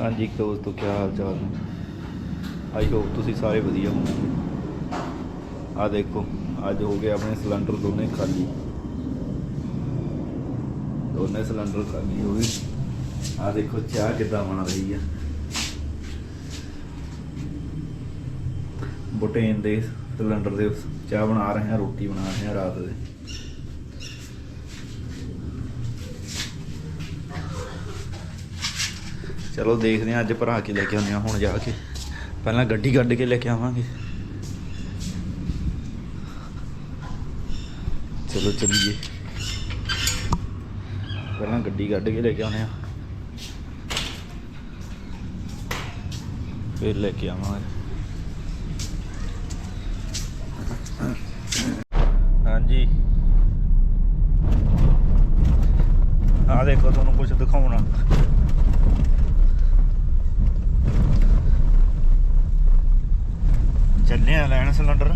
ਹਾਂਜੀ ਦੋਸਤੋ ਕੀ ਹਾਲ ਚਾਲ ਨੇ? ਆਈ ਹੋਪ ਤੁਸੀਂ ਸਾਰੇ ਵਧੀਆ ਹੋਵੋਗੇ। ਆ ਦੇਖੋ, ਅੱਜ ਹੋ ਗਏ ਆਪਣੇ ਸਿਲੰਡਰ ਦੋਨੇ ਖਾਲੀ। ਦੋਨੇ ਸਿਲੰਡਰ ਖਾਲੀ ਹੋ ਗਏ। ਆ ਦੇਖੋ, ਚਾਹ ਕਿੱਦਾਂ ਬਣ ਰਹੀ ਆ। ਬੁਟੇਨ ਦੇ ਸਿਲੰਡਰ ਦੇ ਚਾਹ ਬਣਾ ਰਹੇ ਹਾਂ ਰੋਟੀ ਬਣਾ ਰਹੇ ਹਾਂ ਰਾਤ ਦੇ। ਚਲੋ ਦੇਖਦੇ ਹਾਂ, ਅੱਜ ਭਰਾ ਕੇ ਲੈ ਕੇ ਆਉਂਦੇ ਹਾਂ ਹੁਣ ਜਾ ਕੇ। ਪਹਿਲਾਂ ਗੱਡੀ ਕੱਢ ਕੇ ਲੈ ਕੇ ਆਵਾਂਗੇ। ਚਲੋ ਚੱਲੀਏ। ਪਹਿਲਾਂ ਗੱਡੀ ਕੱਢ ਕੇ ਲੈ ਕੇ ਆਉਂਦੇ ਆ। ਫਿਰ ਲੈ ਕੇ ਆਵਾਂਗੇ। ਹਾਂਜੀ। ਆ ਦੇਖੋ, ਤੁਹਾਨੂੰ ਕੁਝ ਦਿਖਾਉਣਾ। ਚੱਲੇ ਆ ਲੈਣ ਸਿਲੰਡਰ।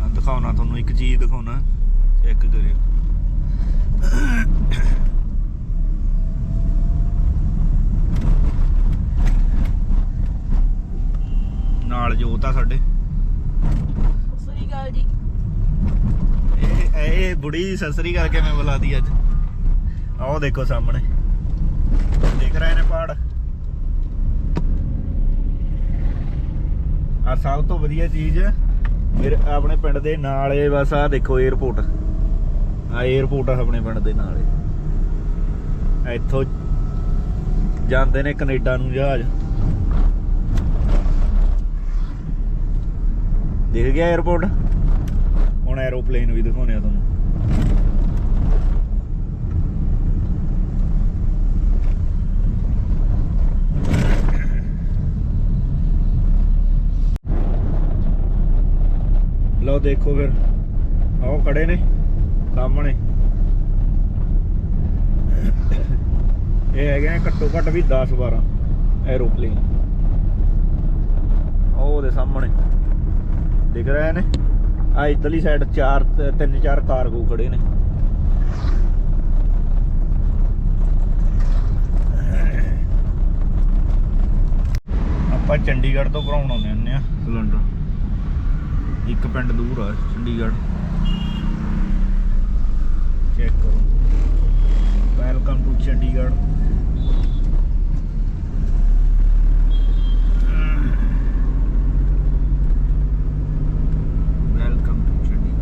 ਆ ਦਿਖਾਉਣਾ ਤੁਹਾਨੂੰ ਇੱਕ ਚੀਜ਼ ਦਿਖਾਉਣਾ ਚੈੱਕ ਕਰਿਓ। ਨਾਲ ਜੋਤ ਆ ਸਾਡੇ। ਸਹੀ ਗੱਲ ਜੀ। ਇਹ ਇਹ ਬੁੜੀ ਸਸਰੀ ਕਰਕੇ ਮੈਂ ਬੁਲਾਦੀ ਅੱਜ। ਆਹ ਦੇਖੋ ਸਾਹਮਣੇ। ਦਿਖ ਰਹੇ ਨੇ ਪਹਾੜ। ਆ ਸਭ ਤੋਂ ਵਧੀਆ ਚੀਜ਼ ਮੇਰੇ ਆਪਣੇ ਪਿੰਡ ਦੇ ਨਾਲ ਏ ਬਸ ਆ ਦੇਖੋ 에어ਪੋਰਟ ਆ 에어ਪੋਰਟ ਆ ਆਪਣੇ ਪਿੰਡ ਦੇ ਨਾਲ ਇੱਥੋਂ ਜਾਂਦੇ ਨੇ ਕੈਨੇਡਾ ਨੂੰ ਜਹਾਜ਼। ਦੇਖ ਗਿਆ 에어ਪੋਰਟ ਹੁਣ ਐਰੋਪਲੇਨ ਵੀ ਦਿਖਾਉਣੇ ਆ ਤੁਹਾਨੂੰ। ਲਓ ਦੇਖੋ ਫਿਰ। ਆਓ ਖੜੇ ਨੇ, ਸਾਹਮਣੇ। ਇਹ ਹੈਗੇ ਨੇ ਘੱਟੋ ਘੱਟ ਵੀ 10 12 ਐਰੋਪਲੇਨ ਉਹ ਉਹਦੇ ਸਾਹਮਣੇ। ਦਿਖ ਰਹੇ ਨੇ? ਆ ਇਧਰਲੀ ਸਾਈਡ ਚਾਰ ਤਿੰਨ ਚਾਰ ਕਾਰਗੋ ਖੜੇ ਨੇ। ਆਪਾਂ ਚੰਡੀਗੜ੍ਹ ਤੋਂ ਭਰਾਉਣ ਆਉਂਦੇ ਹੁੰਦੇ ਆ। ਸਿਲੰਡਰ। ਇੱਕ ਪਿੰਡ ਦੂਰ ਆ ਚੰਡੀਗੜ੍ਹ। ਚੈੱਕ ਕਰੋ। Welcome to Chandigarh welcome to Chandigarh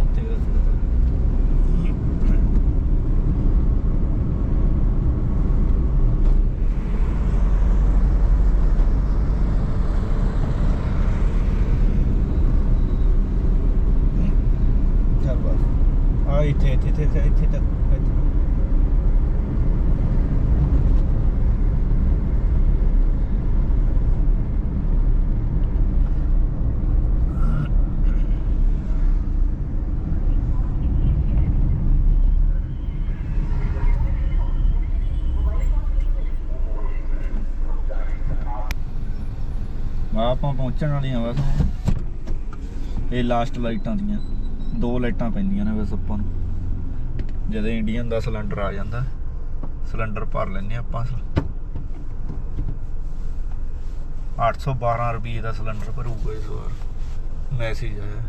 ਉੱਥੇ ਰਸਤਾ ਚੱਲ ਬਸ ਆ ਇੱਥੇ ਇੱਥੇ ਇੱਥੇ ਇੱਥੇ ਤੱਕ ਆਪਾਂ ਪਹੁੰਚਣ ਵਾਲੇ ਆ ਬਸ ਇਹ ਲਾਸਟ ਲਾਈਟਾਂ ਦੀਆਂ। ਦੋ ਲਾਈਟਾਂ ਪੈਂਦੀਆਂ ਨੇ ਬਸ ਆਪਾਂ ਨੂੰ। ਜਦੋਂ ਇੰਡੀਅਨ ਦਾ ਸਿਲੰਡਰ ਆ ਜਾਂਦਾ, ਸਿਲੰਡਰ ਭਰ ਲੈਨੇ ਆਪਾਂ 812 ਰੁਪਏ ਦਾ ਸਿਲੰਡਰ ਭਰੂਗਾ ਇਸ ਵਾਰ। ਮੈਸੇਜ ਆਇਆ।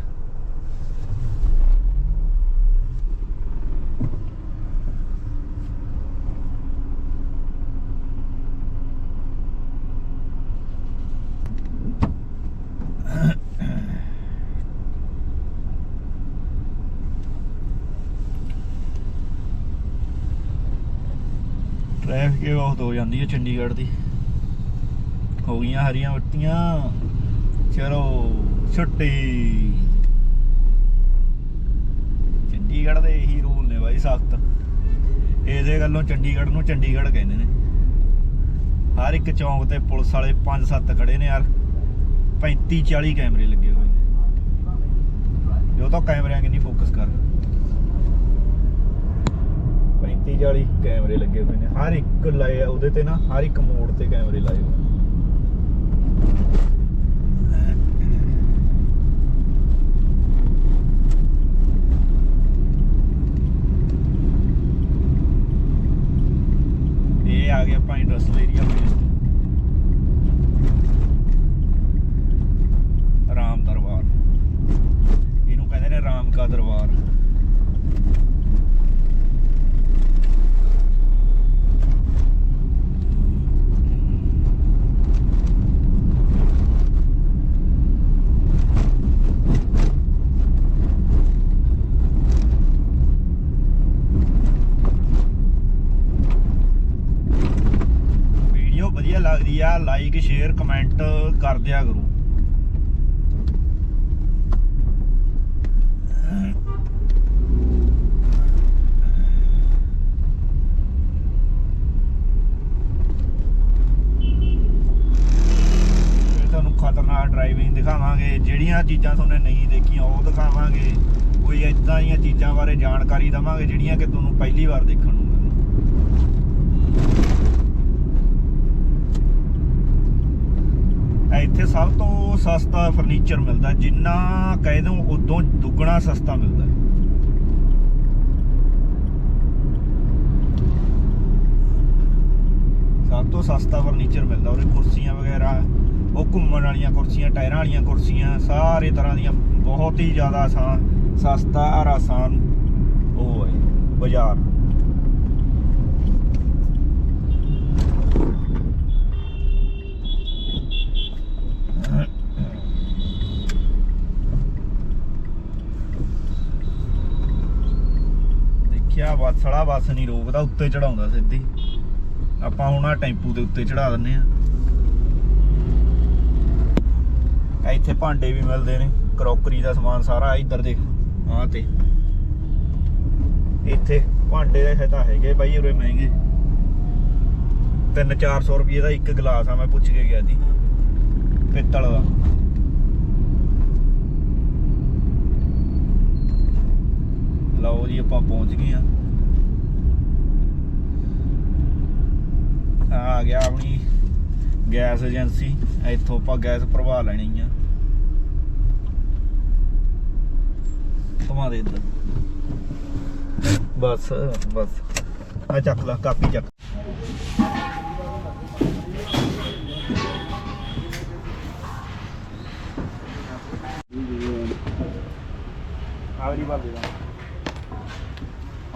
ਟ੍ਰੈਫਿਕ ਹੋ ਜਾਂਦੀ ਹੈ ਚੰਡੀਗੜ੍ਹ ਦੀ। ਹੋ ਗਈਆਂ ਹਰੀਆਂ ਬੱਤੀਆਂ ਚਲੋ, ਛੁੱਟੀ। ਚੰਡੀਗੜ੍ਹ ਦੇ ਇਹੀ ਰੂਲ ਨੇ ਬਾਈ ਸਖਤ। ਇਹਦੇ ਗੱਲੋਂ ਚੰਡੀਗੜ੍ਹ ਨੂੰ ਚੰਡੀਗੜ੍ਹ ਕਹਿੰਦੇ ਨੇ। ਹਰ ਇੱਕ ਚੌਂਕ ਤੇ ਪੁਲਿਸ ਵਾਲੇ 5-7 ਖੜੇ ਨੇ ਯਾਰ। 35 40 ਕੈਮਰੇ ਲੱਗੇ ਹੋਏ ਨੇ। ਜੋ ਤਾਂ ਕੈਮਰਿਆਂ ਕਿੰਨੀ ਫੋਕਸ ਕਰ। 35 40 ਕੈਮਰੇ ਲੱਗੇ ਹੋਏ ਨੇ। ਹਰ ਇੱਕ ਲਾਏ ਆ, ਉਹਦੇ ਤੇ ਨਾ ਹਰ ਇੱਕ ਮੋੜ ਤੇ ਕੈਮਰੇ ਲਾਏ ਹੋਏ ਨੇ ਆ ਗਏ ਆਪਾਂ ਇੰਡਸਟਰੀਅਲ ਏਰੀਆ ਵਿੱਚ ਰਾਮ ਦਰਬਾਰ ਇਹਨੂੰ ਕਹਿੰਦੇ ਨੇ ਰਾਮ ਕਾ ਦਰਬਾਰ ਵੀਡੀਓ ਵਧੀਆ ਲੱਗਦੀ ਆ ਲਾਈਕ ਸ਼ੇਅਰ ਕਮੈਂਟ ਕਰ ਦਿਆ ਕਰੋ। ਤੁਹਾਨੂੰ ਖਤਰਨਾਕ ਡਰਾਈਵਿੰਗ ਦਿਖਾਵਾਂਗੇ। ਜਿਹੜੀਆਂ ਚੀਜ਼ਾਂ ਤੁਹਾਨੂੰ ਨਹੀਂ ਦੇਖੀਆਂ, ਉਹ ਦਿਖਾਵਾਂਗੇ। ਕੋਈ ਇਦਾਂ ਦੀਆਂ ਚੀਜ਼ਾਂ ਬਾਰੇ ਜਾਣਕਾਰੀ ਦਵਾਂਗੇ, ਜਿਹੜੀਆਂ ਕਿ ਤੁਹਾਨੂੰ ਪਹਿਲੀ ਵਾਰ ਦੇਖਣ ਨੂੰ ਮਿਲਣ ਇੱਥੇ ਸਭ ਤੋਂ ਸਸਤਾ ਫਰਨੀਚਰ ਮਿਲਦਾ, ਜਿੰਨਾ ਕਹਿ ਉਦੋਂ ਦੁੱਗਣਾ ਸਸਤਾ ਮਿਲਦਾ। ਸਭ ਤੋਂ ਸਸਤਾ ਫਰਨੀਚਰ ਮਿਲਦਾ, ਉਹਦੇ ਕੁਰਸੀਆਂ ਵਗੈਰਾ, ਉਹ ਘੁੰਮਣ ਵਾਲੀਆਂ ਕੁਰਸੀਆਂ, ਟਾਇਰਾਂ ਵਾਲੀਆਂ ਕੁਰਸੀਆਂ, ਸਾਰੇ ਤਰ੍ਹਾਂ ਦੀਆਂ ਬਹੁਤ ਹੀ ਜ਼ਿਆਦਾ ਆਸਾਨ, ਸਸਤਾ ਔਰ ਆਸਾਨ ਉਹ ਹੈ, ਬਾਜ਼ਾਰ। ਦੇਖਿਆ ਬੱਸ ਵਾਲਾ ਬੱਸ ਨਹੀਂ ਰੋਕਦਾ, ਉੱਤੇ ਚੜਾਉਂਦਾ ਸਿੱਧੀ। ਆਪਾਂ ਹੁਣ ਆ ਟੈਂਪੂ ਦੇ ਉੱਤੇ ਚੜਾ ਦਿੰਨੇ ਆ। ਇੱਥੇ ਭਾਂਡੇ ਵੀ ਮਿਲਦੇ ਨੇ, ਕਰੋਕਰੀ ਦਾ ਸਮਾਨ ਸਾਰਾ ਇੱਧਰ ਦੇਖ। ਆਹ ਤੇ। ਇੱਥੇ ਭਾਂਡੇ ਦੇ ਤਾਂ ਹੈਗੇ ਬਾਈ, ਉਰੇ ਮਹਿੰਗੇ। 3-400 ਰੁਪਏ ਦਾ ਇੱਕ ਗਲਾਸ ਆ, ਮੈਂ ਪੁੱਛ ਕੇ ਗਿਆ ਸੀ। ਪਿੱਤਲ ਦਾ। ਲਓ ਜੀ, ਆਪਾਂ ਪਹੁੰਚ ਗਏ ਆ ਆ ਗਿਆ ਆਪਣੀ ਗੈਸ ਏਜੰਸੀ। ਇੱਥੋਂ ਆਪਾਂ ਗੈਸ ਭਰਵਾ ਲੈਣੀ ਆ। ਘੁਮਾ ਦੇ ਇੱਧਰ। ਬਸ ਬਸ। ਆ ਚੱਕ ਲਾ, ਕਾਪੀ ਚੱਕ। ਆਵਰੀ ਬਾਲ ਦੇ ਦਾਂ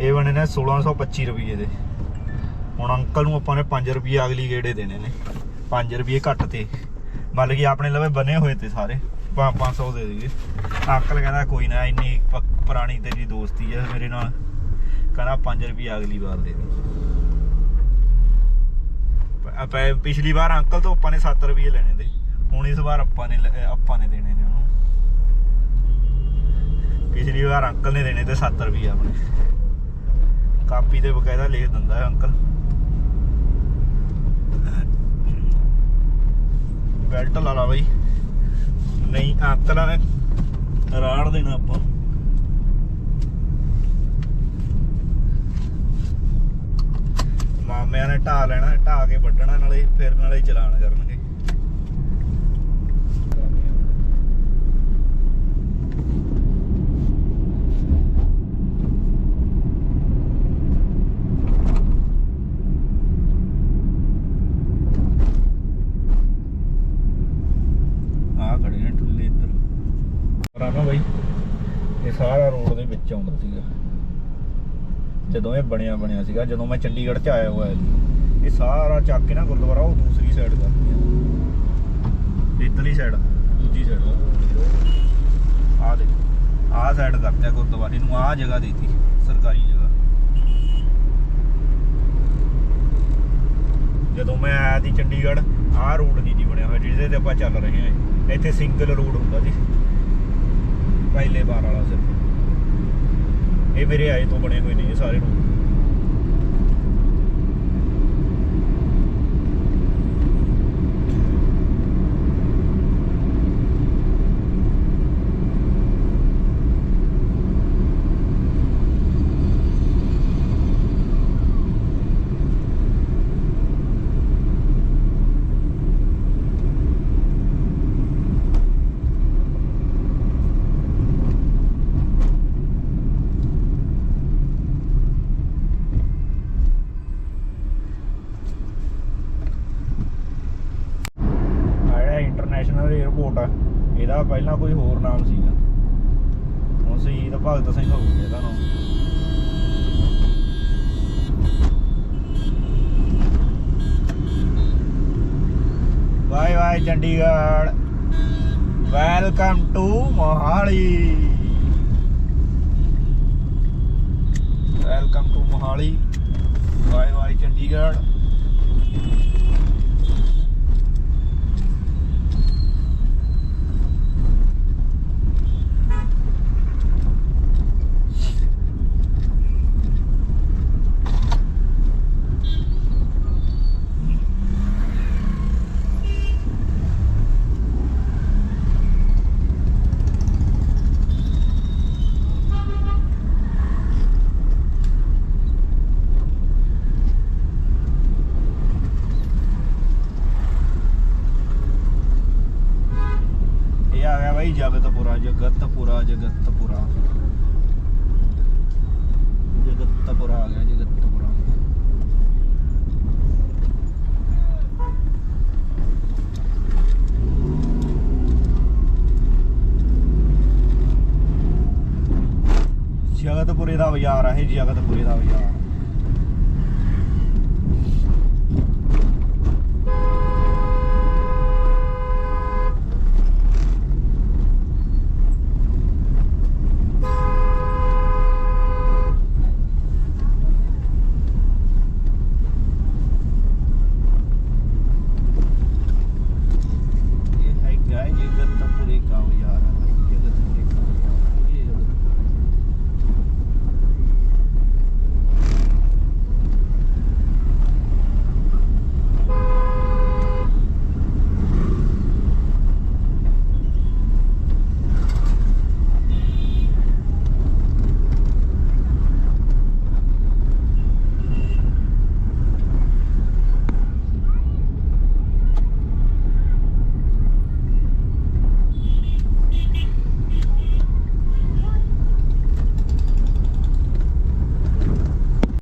ਇਹ ਬਣੇ ਨੇ 1625 ਰੁਪਏ ਦੇ। ਹੁਣ ਅੰਕਲ ਨੂੰ ਆਪਾਂ ਨੇ 5 ਰੁਪਏ ਅਗਲੀ ਗੇੜੇ ਦੇਣੇ ਨੇ। 5 ਰੁਪਏ ਘੱਟ ਤੇ। ਮਤਲਬ ਕਿ ਆਪਣੇ ਲਵੇ ਬਣੇ ਹੋਏ ਤੇ ਸਾਰੇ। 500 ਦੇ ਦੇਗੇ ਅੰਕਲ ਕਹਿੰਦਾ ਕੋਈ ਨਾ, ਇੰਨੀ ਪੁਰਾਣੀ ਤੇਰੀ ਦੋਸਤੀ ਹੈ ਮੇਰੇ ਨਾਲ। ਕਹਿੰਦਾ 5 ਰੁਪਏ ਅਗਲੀ ਵਾਰ ਦੇ ਦੇ ਆਪਾਂ ਪਿਛਲੀ ਵਾਰ ਅੰਕਲ ਤੋਂ ਆਪਾਂ ਨੇ 7 ਰੁਪਏ ਲੈਣੇ ਦੇ। ਹੁਣ ਇਸ ਵਾਰ ਆਪਾਂ ਨੇ ਲੈ- ਆਪਾਂ ਨੇ ਦੇਣੇ ਨੇ ਉਹਨੂੰ। ਪਿਛਲੀ ਵਾਰ ਅੰਕਲ ਨੇ ਦੇਣੇ ਤੇ 7 ਰੁਪਏ ਆਪਣੇ। ਕਾਪੀ ਤੇ ਬਕਾਇਦਾ ਲਿਖ ਦਿੰਦਾ ਹੈ ਅੰਕਲ। ਬੈਲਟ ਲਾ ਲਾ ਬਈ। ਨਹੀਂ, ਅੰਕਲਾਂ ਨੇ ਰਾੜ ਦੇਣਾ ਆਪਾਂ। ਮਾਮਿਆਂ ਨੇ ਢਾ ਲੈਣਾ ਢਾ ਕੇ ਵੱਢਣਾ, ਨਾਲੇ ਫਿਰ ਨਾਲੇ ਚਲਾਨ ਕਰਨਗੇ ਆ ਖੜੇ ਨੇ ਠੁੱਲੇ ਇੱਧਰ ਬਾਈ। ਇਹ ਸਾਰਾ ਰੋਡ ਦੇ ਵਿੱਚ ਆਉਂਦਾ ਸੀਗਾ। ਜਦੋਂ ਇਹ ਬਣਿਆ ਬਣਿਆ ਸੀਗਾ, ਜਦੋਂ ਮੈਂ ਚੰਡੀਗੜ੍ਹ ਚ ਆਇਆ ਹੋਇਆ ਇਹ ਸਾਰਾ ਚੱਕ ਕੇ ਨਾ ਗੁਰਦੁਆਰਾ, ਉਹ ਦੂਸਰੀ ਸਾਈਡ ਕਰਦੀ ਆ ਇੱਧਰਲੀ ਸਾਈਡ ਦੂਜੀ ਸਾਈਡ ਆ ਦੇ। ਆਹ ਸਾਈਡ ਕਰਤਾ ਗੁਰਦੁਆਰੇ ਨੂੰ, ਆਹ ਜਗ੍ਹਾ ਦੇਤੀ, ਸਰਕਾਰੀ ਜਗ੍ਹਾ। ਜਦੋਂ ਮੈਂ ਆਇਆ ਸੀ ਚੰਡੀਗੜ੍ਹ, ਆਹ ਰੋਡ ਨਹੀਂ ਜੀ ਬਣਿਆ ਹੋਇਆ, ਜਿਹਦੇ ਤੇ ਆਪਾਂ ਚੱਲ ਰਹੇ ਹਾਂ। ਇੱਥੇ ਸਿੰਗਲ ਰੋਡ ਹੁੰਦਾ ਸੀ ਪਹਿਲੇ ਬਾਰ ਵਾਲਾ ਸਿਰਫ। ਇਹ ਮੇਰੇ ਆਏ ਤੋਂ ਬਣੇ ਹੋਏ ਨੇ ਇਹ ਸਾਰੇ ਰੋਡ ਇਹਦਾ ਪਹਿਲਾਂ ਕੋਈ ਹੋਰ ਨਾਮ ਸੀਗਾ। ਹੁਣ ਸ਼ਹੀਦ ਭਗਤ ਸਿੰਘ ਹੋ ਗਿਆ ਇਹਦਾ ਨਾਮ। Bye bye Chandigarh. Welcome to Mohali. Welcome to Mohali. Bye bye Chandigarh ਇਹ ਆ ਗਿਆ ਬਾਈ ਜਗਤਪੁਰਾ ਜਗਤਪੁਰਾ। ਜਗਤਪੁਰਾ ਜਗਤਪੁਰਾ ਆ ਗਿਆ ਜਗਤਪੁਰਾ। ਜਗਤਪੁਰੇ ਦਾ ਬਾਜ਼ਾਰ ਆ ਇਹ ਜਗਤਪੁਰੇ ਦਾ ਬਾਜ਼ਾਰ।